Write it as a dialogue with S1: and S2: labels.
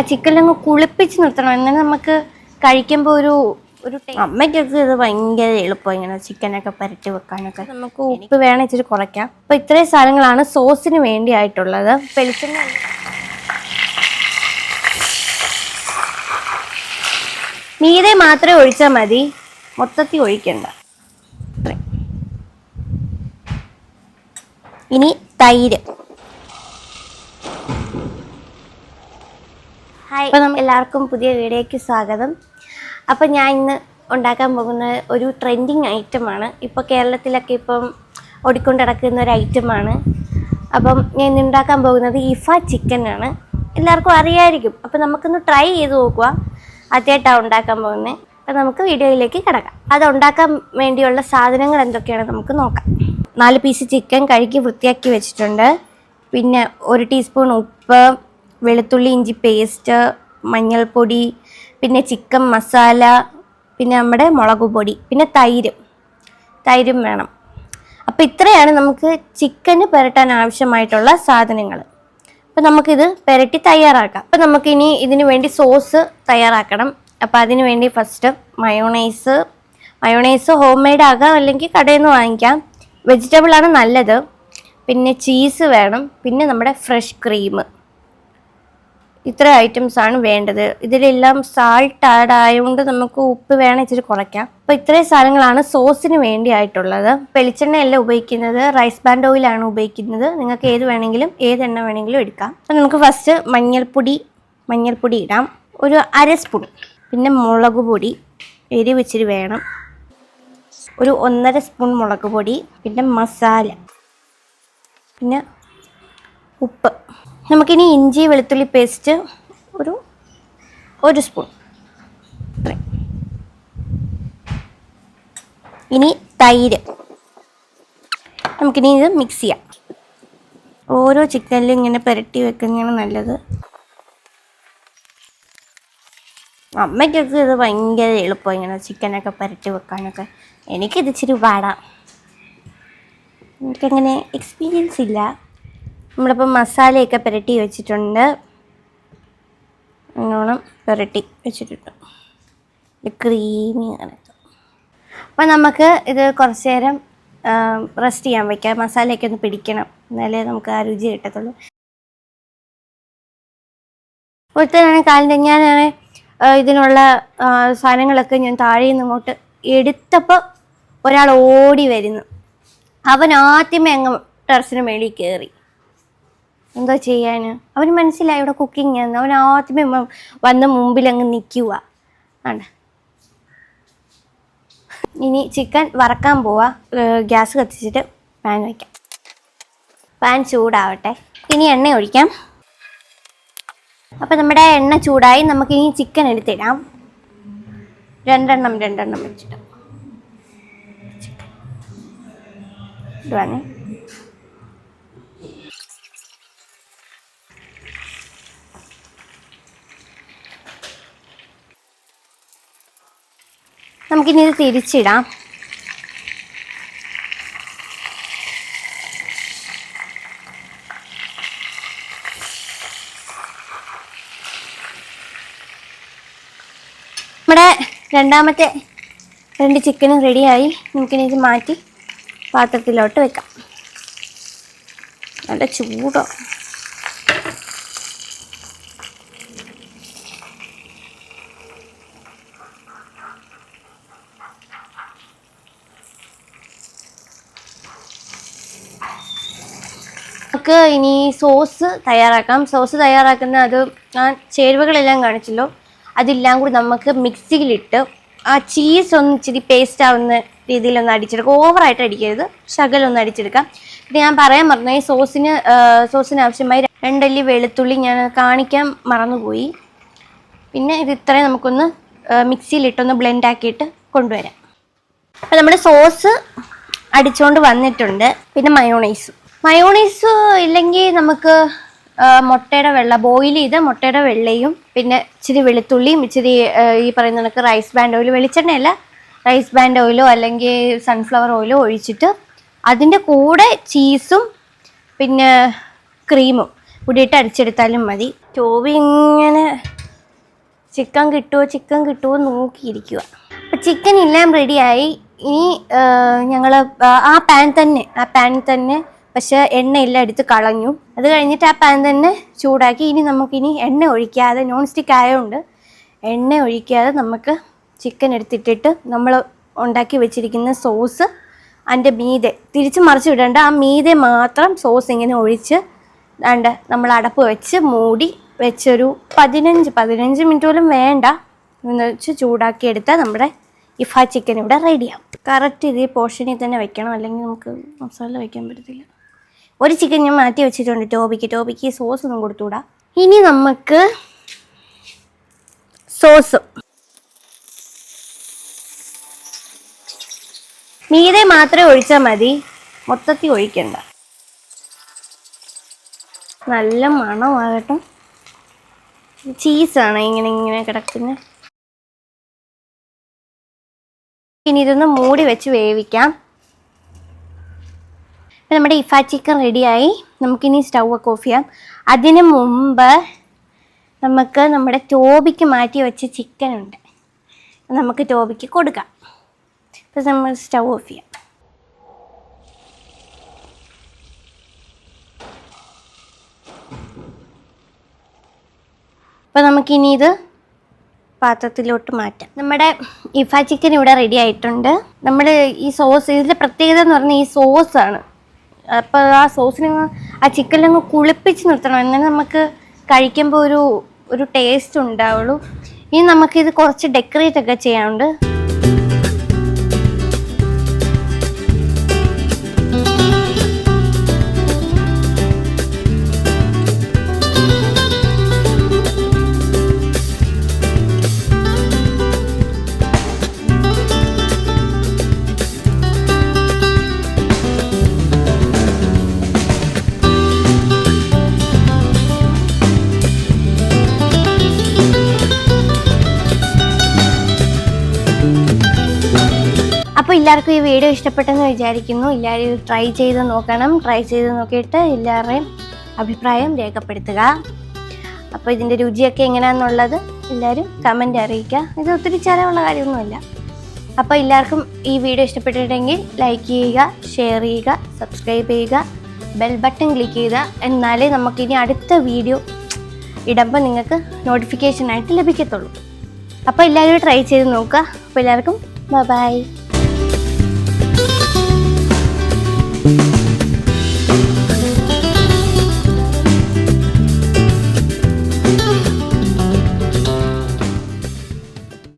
S1: ആ ചിക്കനിലങ്ങ് കുളിപ്പിച്ച് നിർത്തണം. എന്നാലും നമുക്ക് കഴിക്കുമ്പോൾ ഒരു ഒരു അമ്മയ്ക്കൊക്കെ ഇത് ഭയങ്കര എളുപ്പം ഇങ്ങനെ ചിക്കനൊക്കെ പരട്ടി വെക്കാനൊക്കെ. നമുക്ക് ഉപ്പ് വേണം ഇച്ചിരി കുറയ്ക്കാം. അപ്പൊ ഇത്രയും സാധനങ്ങളാണ് സോസിന് വേണ്ടി ആയിട്ടുള്ളത് വെളിച്ചെണ്ണ മീതെ മാത്രമേ ഒഴിച്ചാൽ മതി. മൊത്തത്തിൽ ഒഴിക്കണ്ട. ഇനി തൈര്. ഹായ് അപ്പം എല്ലാവർക്കും പുതിയ വീഡിയോയ്ക്ക് സ്വാഗതം. അപ്പം ഞാൻ ഇന്ന് ഉണ്ടാക്കാൻ പോകുന്ന ഒരു ട്രെൻഡിങ് ഐറ്റമാണ് ഇപ്പോൾ കേരളത്തിലൊക്കെ ഇപ്പം ഓടിക്കൊണ്ടിടക്കുന്ന ഒരു ഐറ്റമാണ് അപ്പം ഞാൻ ഇന്ന് ഉണ്ടാക്കാൻ പോകുന്നത് ഇഫ ചിക്കൻ ആണ്. എല്ലാവർക്കും അറിയായിരിക്കും. അപ്പം നമുക്കൊന്ന് ട്രൈ ചെയ്ത് നോക്കുക ആദ്യമായിട്ടാണ് ഉണ്ടാക്കാൻ പോകുന്നത് അപ്പം നമുക്ക് വീഡിയോയിലേക്ക് കിടക്കാം. അത് ഉണ്ടാക്കാൻ വേണ്ടിയുള്ള സാധനങ്ങൾ എന്തൊക്കെയാണ് നമുക്ക് നോക്കാം. നാല് പീസ് ചിക്കൻ കഴുകി വൃത്തിയാക്കി വെച്ചിട്ടുണ്ട്. പിന്നെ ഒരു ടീസ്പൂൺ ഉപ്പ് വെളുത്തുള്ളി ഇഞ്ചി പേസ്റ്റ് മഞ്ഞൾപ്പൊടി പിന്നെ ചിക്കൻ മസാല പിന്നെ നമ്മുടെ മുളക് പൊടി പിന്നെ തൈര്. തൈരും വേണം. അപ്പോൾ ഇത്രയാണ് നമുക്ക് ചിക്കന് പുരട്ടാൻ ആവശ്യമായിട്ടുള്ള സാധനങ്ങൾ അപ്പോൾ നമുക്കിത് പുരട്ടി തയ്യാറാക്കാം. അപ്പോൾ നമുക്കിനി ഇതിന് വേണ്ടി സോസ് തയ്യാറാക്കണം. അപ്പോൾ അതിന് വേണ്ടി first mayonnaise mayonnaise home made ആകാം അല്ലെങ്കിൽ കടയിൽ നിന്ന് വാങ്ങിക്കാം. വെജിറ്റബിളാണ് നല്ലത്. പിന്നെ ചീസ് വേണം. പിന്നെ നമ്മുടെ ഫ്രഷ് ക്രീം ഇത്ര ഐറ്റംസ് ആണ് വേണ്ടത്. ഇതിലെല്ലാം സാൾട്ട് ആഡ് ആയതുകൊണ്ട് നമുക്ക് ഉപ്പ് വേണം ഇച്ചിരി കുറയ്ക്കാം. അപ്പോൾ ഇത്രയും സാധനങ്ങളാണ് സോസിന് വേണ്ടി ആയിട്ടുള്ളത് വെളിച്ചെണ്ണയല്ല ഉപയോഗിക്കുന്നത് റൈസ് ബാൻഡ് ഓയിലാണ് ഉപയോഗിക്കുന്നത്. നിങ്ങൾക്ക് ഏത് വേണമെങ്കിലും ഏത് എണ്ണ വേണമെങ്കിലും എടുക്കാം. അപ്പോൾ നമുക്ക് ഫസ്റ്റ് മഞ്ഞൾപ്പൊടി മഞ്ഞൾപ്പൊടി ഇടാം. ഒരു അര സ്പൂൺ പിന്നെ മുളക് പൊടി എരിവ് ഇച്ചിരി വേണം. ഒരു ഒന്നര സ്പൂൺ മുളക് പൊടി പിന്നെ മസാല. പിന്നെ ഉപ്പ്. നമുക്കിനി ഇഞ്ചി വെളുത്തുള്ളി പേസ്റ്റ് ഒരു ഒരു സ്പൂൺ. ഇനി തൈര്. നമുക്കിനി ഇത് മിക്സ് ചെയ്യാം. ഓരോ ചിക്കനിലും ഇങ്ങനെ പുരട്ടി വെക്കുന്നതാണ് നല്ലത്. അമ്മയ്ക്കൊക്കെ ഇത് ഭയങ്കര എളുപ്പം ഇങ്ങനെ ചിക്കനൊക്കെ പുരട്ടി വെക്കാനൊക്കെ. എനിക്കിത് ഇച്ചിരി പാടാം. എനിക്കങ്ങനെ എക്സ്പീരിയൻസ് ഇല്ല. നമ്മളിപ്പം മസാലയൊക്കെ പുരട്ടി വെച്ചിട്ടുണ്ട്. നല്ലോണം പുരട്ടി വെച്ചിട്ടുണ്ട്. ക്രീമി അങ്ങനെ അപ്പം നമുക്ക് ഇത് കുറച്ച് നേരം റെസ്റ്റ് ചെയ്യാൻ വയ്ക്കാം മസാലയൊക്കെ ഒന്ന് പിടിക്കണം. എന്നാലേ നമുക്ക് ആ രുചി കിട്ടത്തുള്ളൂ. ഒരുത്തനാണ് കാലിന്റെ ഞാൻ ഇതിനുള്ള സാധനങ്ങളൊക്കെ ഞാൻ താഴെ നിന്ന് ഇങ്ങോട്ട് എടുത്തപ്പോൾ ഒരാൾ ഓടി വരുന്നു. അവൻ ആദ്യമേ അങ്ങ് ടെറസിന് മേളിൽ കയറി എന്തോ ചെയ്യാൻ അവന് മനസ്സിലായി ഇവിടെ കുക്കിംഗ് ആണ്. അവൻ ആദ്യമേ വന്ന മുമ്പിൽ അങ്ങ് നിൽക്കുക ആണ് ഇനി ചിക്കൻ വറക്കാൻ പോവാ. ഗ്യാസ് കത്തിച്ചിട്ട് പാൻ വയ്ക്കാം പാൻ ചൂടാവട്ടെ. ഇനി എണ്ണ ഒഴിക്കാം. അപ്പം നമ്മുടെ എണ്ണ ചൂടായി നമുക്ക് ഇനി ചിക്കൻ എടുത്തിടാം. രണ്ടെണ്ണം രണ്ടെണ്ണം വെച്ചിട്ട്. ഇടുവാണേ നമുക്കിനി ഇത് തിരിച്ചിടാം. നമ്മുടെ രണ്ടാമത്തെ രണ്ട് ചിക്കനും റെഡിയായി നമുക്കിനി ഇത് മാറ്റി പാത്രത്തിലോട്ട് വെക്കാം. നല്ല ചൂടോ. നമുക്ക് ഇനി സോസ് തയ്യാറാക്കാം. സോസ് തയ്യാറാക്കുന്ന അത് ആ ചേരുവകളെല്ലാം കാണിച്ചല്ലോ. അതെല്ലാം കൂടി നമുക്ക് മിക്സിയിലിട്ട് ആ ചീസ് ഒന്ന് ഇച്ചിരി പേസ്റ്റ് ആവുന്ന രീതിയിലൊന്ന് അടിച്ചെടുക്കുക ഓവറായിട്ട് അടിക്കരുത്. ശകലൊന്ന് ഒന്ന് അടിച്ചെടുക്കാം. പിന്നെ ഞാൻ പറയാൻ മറന്നു ഈ സോസിന് സോസിന് ആവശ്യമായി രണ്ടല്ലി വെളുത്തുള്ളി ഞാൻ കാണിക്കാൻ മറന്നുപോയി. പിന്നെ ഇത് ഇത്രയും നമുക്കൊന്ന് മിക്സിയിലിട്ടൊന്ന് ബ്ലെൻഡ് ആക്കിയിട്ട് കൊണ്ടുവരാം. അപ്പം നമ്മുടെ സോസ് അടിച്ചുകൊണ്ട് വന്നിട്ടുണ്ട്. പിന്നെ മയോണൈസ് മയോണൈസ് ഇല്ലെങ്കിൽ നമുക്ക് മുട്ടയുടെ വെള്ള ബോയിൽ ചെയ്ത് മുട്ടയുടെ വെള്ളയും പിന്നെ ഇച്ചിരി വെളുത്തുള്ളിയും ഇച്ചിരി ഈ പറയുന്ന കണക്ക് റൈസ് ബാൻഡ് ഓയിൽ വെളിച്ചെണ്ണയല്ല റൈസ് ബാൻഡ് ഓയിലോ അല്ലെങ്കിൽ സൺഫ്ലവർ ഓയിലോ ഒഴിച്ചിട്ട് അതിന്റെ കൂടെ ചീസും പിന്നെ ക്രീമും കൂടിയിട്ട് അടിച്ചെടുത്താലും മതി. ടോവി ഇങ്ങനെ ചിക്കൻ കിട്ടുമോ ചിക്കൻ കിട്ടുമോ നോക്കിയിരിക്കുക അപ്പം ചിക്കൻ എല്ലാം റെഡിയായി ഇനി ഞങ്ങൾ ആ പാൻ തന്നെ ആ പാൻ തന്നെ പക്ഷെ എണ്ണ എല്ലാം എടുത്ത് കളഞ്ഞു. അത് കഴിഞ്ഞിട്ട് ആ പാൻ തന്നെ ചൂടാക്കി. ഇനി നമുക്കിനി എണ്ണ ഒഴിക്കാതെ നോൺ സ്റ്റിക്ക് ആയതുകൊണ്ട് എണ്ണ ഒഴിക്കാതെ നമുക്ക് ചിക്കൻ എടുത്തിട്ടിട്ട് നമ്മൾ ഉണ്ടാക്കി വെച്ചിരിക്കുന്ന സോസ് അതിന്റെ മീതെ തിരിച്ച് മറിച്ച് വിടേണ്ട. ആ മീതെ മാത്രം സോസ് ഇങ്ങനെ ഒഴിച്ച് അണ്ട് നമ്മൾ അടപ്പ് വെച്ച് മൂടി വെച്ചൊരു പതിനഞ്ച് പതിനഞ്ച് മിനിറ്റ് പോലും വേണ്ട. എന്ന് വെച്ച് ചൂടാക്കിയെടുത്താൽ നമ്മുടെ ഇഫ ചിക്കൻ ഇവിടെ റെഡിയാവും കറക്റ്റ് ഇതേ പോർഷനിൽ തന്നെ വെക്കണം. അല്ലെങ്കിൽ നമുക്ക് മസാല വയ്ക്കാൻ പറ്റത്തില്ല. ഒരു ചിക്കൻ ഞാൻ മാറ്റി വെച്ചിട്ടുണ്ട്. ടോബിക്ക് ടോബിക്ക് സോസ് ഒന്നും കൊടുത്തുകൂടാ ഇനി നമുക്ക് സോസ് മീതെ മാത്രമേ ഒഴിച്ചാൽ മതി. മൊത്തത്തിൽ ഒഴിക്കണ്ട. നല്ല മണമാകട്ടെ. ചീസാണ് ഇങ്ങനെ ഇങ്ങനെ കിടക്കുന്നത് ഇനി ഇതൊന്ന് മൂടി വെച്ച് വേവിക്കാം. നമ്മുടെ ഇഫ ചിക്കൻ റെഡിയായി നമുക്കിനി സ്റ്റൗ ഒക്കെ ഓഫ് ചെയ്യാം. അതിന് മുമ്പ് നമുക്ക് നമ്മുടെ ടോബിക്ക് മാറ്റി വെച്ച ചിക്കൻ ഉണ്ട്. നമുക്ക് ടോബിക്ക് കൊടുക്കാം. ഇപ്പം നമ്മൾ സ്റ്റൗ ഓഫ് ചെയ്യാം. അപ്പോൾ നമുക്കിനി ഇത് പാത്രത്തിലോട്ട് മാറ്റാം. നമ്മുടെ ഇഫ ചിക്കൻ ഇവിടെ റെഡി ആയിട്ടുണ്ട്. നമ്മൾ ഈ സോസ് ഇതിന്റെ പ്രത്യേകത എന്ന് പറഞ്ഞാൽ ഈ സോസാണ് അപ്പോൾ ആ സോസിനങ്ങ് ആ ചിക്കനിലങ്ങ് കുളിപ്പിച്ച് നിർത്തണം. എന്നാൽ നമുക്ക് കഴിക്കുമ്പോൾ ഒരു ഒരു ടേസ്റ്റ് ഉണ്ടാവുള്ളൂ. ഇനി നമുക്കിത് കുറച്ച് ഡെക്കറേറ്റ് ഒക്കെ ചെയ്യാനുണ്ട്. അപ്പോൾ എല്ലാവർക്കും ഈ വീഡിയോ ഇഷ്ടപ്പെട്ടെന്ന് വിചാരിക്കുന്നു. എല്ലാവരും ട്രൈ ചെയ്ത് നോക്കണം. ട്രൈ ചെയ്ത് നോക്കിയിട്ട് എല്ലാവരുടെയും അഭിപ്രായം രേഖപ്പെടുത്തുക. അപ്പോൾ ഇതിന്റെ രുചിയൊക്കെ എങ്ങനെയാണെന്നുള്ളത് എല്ലാവരും കമന്റ് അറിയിക്കുക. ഇത് ഒത്തിരി ചിലവുള്ള കാര്യമൊന്നുമല്ല. അപ്പോൾ എല്ലാവർക്കും ഈ വീഡിയോ ഇഷ്ടപ്പെട്ടിട്ടുണ്ടെങ്കിൽ ലൈക്ക് ചെയ്യുക ഷെയർ ചെയ്യുക സബ്സ്ക്രൈബ് ചെയ്യുക ബെൽ ബട്ടൺ ക്ലിക്ക് ചെയ്യുക. എന്നാലേ നമുക്കിനി അടുത്ത വീഡിയോ ഇടുമ്പോൾ നിങ്ങൾക്ക് നോട്ടിഫിക്കേഷനായിട്ട് ലഭിക്കത്തുള്ളൂ. അപ്പോൾ എല്ലാവരും ട്രൈ ചെയ്ത് നോക്കുക. അപ്പോൾ എല്ലാവർക്കും ബൈ